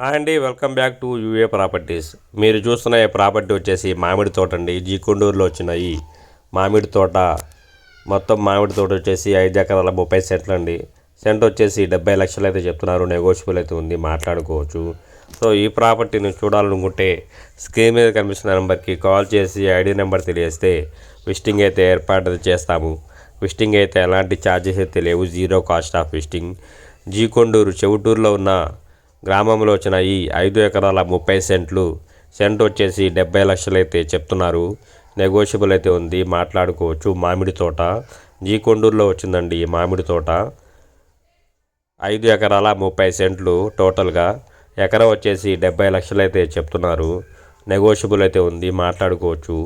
Hi అండి welcome back to U A properties. మీరు చూస్తున్న ఈ ప్రాపర్టీ వచ్చేసి మామిడి తోట అండి. జీకొండూరులో వచ్చిన ఈ మామిడి తోట. మొత్తం మామిడి తోట వచ్చేసి ఐదు ఎకరాల ముప్పై సెంట్లు అండి. సెంట్ వచ్చేసి డెబ్బై లక్షలు అయితే చెప్తున్నారు. నెగోషియబుల్ అయితే ఉంది మాట్లాడుకోవచ్చు. సో ఈ ప్రాపర్టీని చూడాలనుకుంటే స్క్రీన్ మీద కనిపిస్తున్న నెంబర్కి కాల్ చేసి ఐడి నెంబర్ తెలియజేస్తే విస్టింగ్ అయితే ఏర్పాటు చేస్తాము. విజిటింగ్ అయితే ఎలాంటి ఛార్జెస్ అయితే లేవు. Zero cost of visiting G Konduru చెవుటూరులో ఉన్న గ్రామంలో వచ్చిన ఈ ఐదు ఎకరాల ముప్పై సెంట్లు సెంట్ వచ్చేసి డెబ్బై లక్షలు అయితే చెప్తున్నారు. నెగోషియబుల్ అయితే ఉంది. మాట్లాడుకోవచ్చు. మామిడి తోట. జీకొండూరులో వచ్చిందండి ఈ మామిడి తోట. ఐదు ఎకరాల ముప్పై సెంట్లు టోటల్గా. ఎకరం వచ్చేసి డెబ్బై లక్షలు అయితే చెప్తున్నారు. నెగోషియబుల్ అయితే ఉంది. మాట్లాడుకోవచ్చు.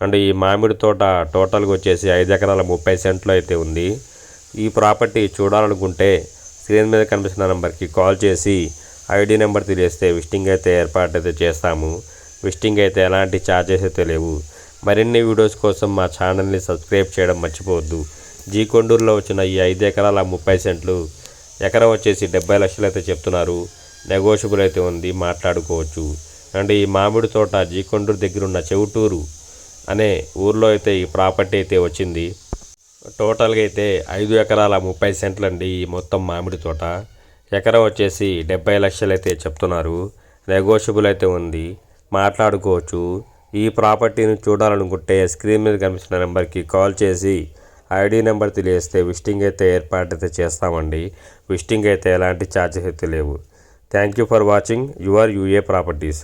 అండ్ ఈ మామిడి తోట టోటల్గా వచ్చేసి ఐదు ఎకరాల ముప్పై సెంట్లు అయితే ఉంది. ఈ ప్రాపర్టీ చూడాలనుకుంటే స్క్రీన్ మీద కనిపిస్తున్న నెంబర్కి కాల్ చేసి ఐడి నెంబర్ తెలియస్తే విజిటింగ్ అయితే ఏర్పాటు అయితే చేస్తాము. విజిటింగ్ అయితే ఎలాంటి ఛార్జెస్ అయితే లేవు. మరిన్ని వీడియోస్ కోసం మా ఛానల్ని సబ్స్క్రైబ్ చేయడం మర్చిపోవద్దు. జీ కొండూరులో వచ్చిన ఈ ఐదు ఎకరాల ముప్పై సెంట్లు ఎకరం వచ్చేసి డెబ్బై లక్షలు అయితే చెప్తున్నారు. నెగోషియబుల్ అయితే ఉంది మాట్లాడుకోవచ్చు. అండ్ ఈ మామిడి తోట జీకొండూరు దగ్గర ఉన్న చెవుటూరు అనే ఊర్లో అయితే ఈ ప్రాపర్టీ అయితే వచ్చింది. టోటల్గా అయితే ఐదు ఎకరాల ముప్పై సెంట్లు అండి ఈ మొత్తం మామిడి తోట. ఎకరం వచ్చేసి డెబ్బై లక్షలు అయితే చెప్తున్నారు. నెగోషియబుల్ అయితే ఉంది. మాట్లాడుకోవచ్చు. ఈ ప్రాపర్టీని చూడాలనుకుంటే స్క్రీన్ మీద కనిపిస్తున్న నెంబర్కి కాల్ చేసి ఐడి నెంబర్ తెలియస్తే విస్టింగ్ అయితే ఏర్పాటు అయితే చేస్తామండి. విజిటింగ్ అయితే ఎలాంటి ఛార్జెస్ అయితే లేవు. Thank you for watching. Your U A properties.